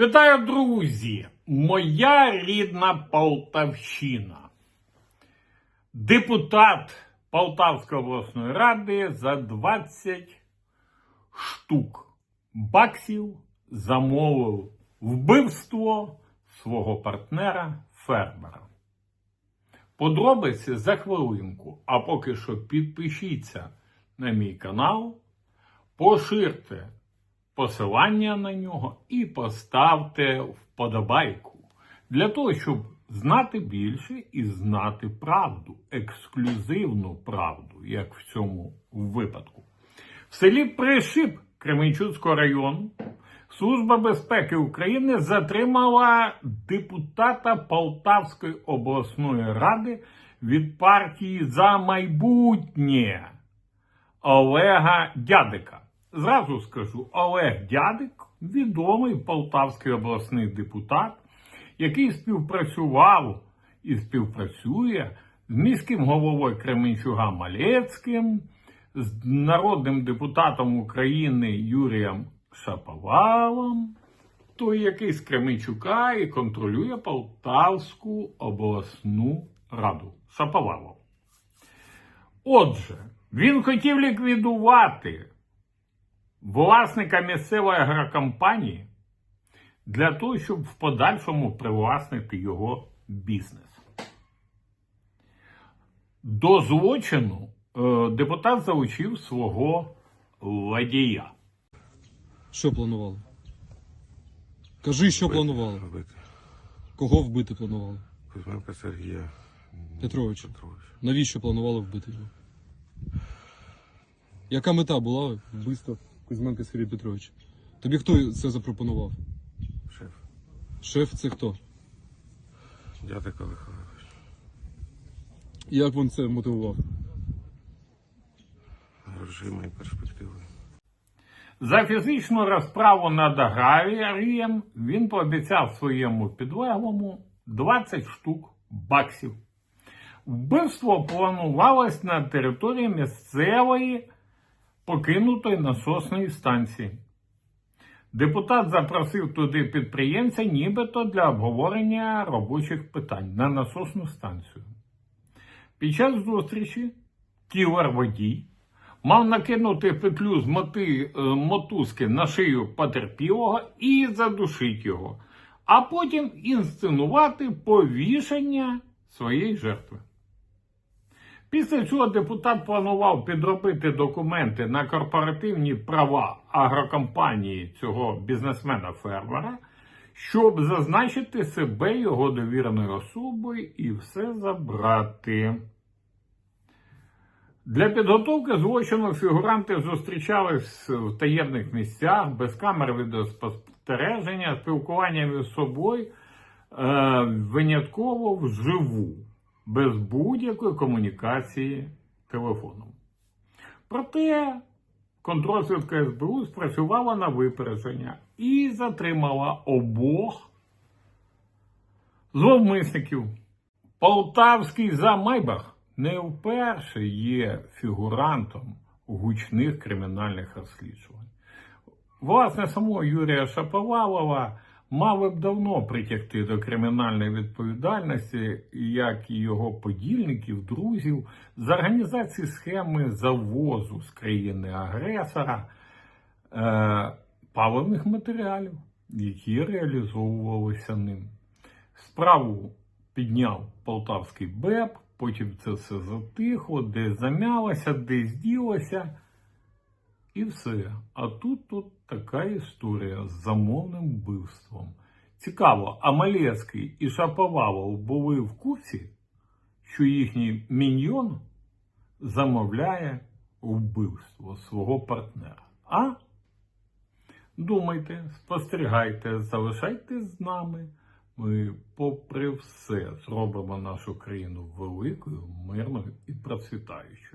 Вітаю, друзі! Моя рідна Полтавщина. Депутат Полтавської обласної ради за 20 штук баксів замовив вбивство свого партнера фермера. Подробиці за хвилинку. А поки що підпишіться на мій канал, поширте посилання на нього і поставте вподобайку для того, щоб знати більше і знати правду, ексклюзивну правду, як в цьому випадку. В селі Пришип Кременчуцького району Служба безпеки України затримала депутата Полтавської обласної ради від партії за майбутнє Олега Дядика. Зразу скажу, Олег Дядик відомий полтавський обласний депутат, який співпрацював і співпрацює з міським головою Кременчуга Малецьким, з народним депутатом України Юрієм Шаповалом, той, який з Кременчука і контролює Полтавську обласну раду. Шаповалов. Отже, він хотів ліквідувати власника місцевої агрокомпанії для того, щоб в подальшому привласнити його бізнес. До злочину е, депутат залучив свого ладія. Що планували? Кажи, що планували? Вбити. Кого вбити планували? Кузьменка Сергія Петровича. Петровича. Навіщо планували вбити його? Яка мета була вбивства Кузьменка Сергія Петровича? Тобі хто це запропонував? Шеф. Шеф це хто? Дядик Олег Олегович. Як він це мотивував? Грошима і перспективою. За фізичну розправу над аграрієм він пообіцяв своєму підлеглому 20 штук баксів. Вбивство планувалось на території місцевої покинутої насосної станції. Депутат запросив туди підприємця, нібито для обговорення робочих питань на насосну станцію. Під час зустрічі кілер водій мав накинути петлю з моти, е, мотузки на шию потерпілого і задушити його, а потім інсценувати повішення своєї жертви. Після цього депутат планував підробити документи на корпоративні права агрокомпанії цього бізнесмена-фермера, щоб зазначити себе його довіреною особою і все забрати. Для підготовки злочину фігуранти зустрічались в таємних місцях, без камер відеоспостереження, спілкування між собою е, винятково вживу, без будь-якої комунікації телефоном. Проте контрозвідка СБУ спрацювала на випередження і затримала обох зловмисників. Полтавський замайбах не вперше є фігурантом гучних кримінальних розслідувань. Власне, самого Юрія Шаповалова мали б давно притягти до кримінальної відповідальності, як і його подільників, друзів, з організації схеми завозу з країни-агресора е, паливних матеріалів, які реалізовувалися ним. Справу підняв полтавський БЕП, потім це все затихло, десь замялося, десь ділося. І все. А тут тут така історія з замовним вбивством. Цікаво, а Малецький і Шаповалов були в курсі, що їхній міньйон замовляє вбивство свого партнера. А? Думайте, спостерігайте, залишайтесь з нами. Ми, попри все, зробимо нашу країну великою, мирною і процвітаючою.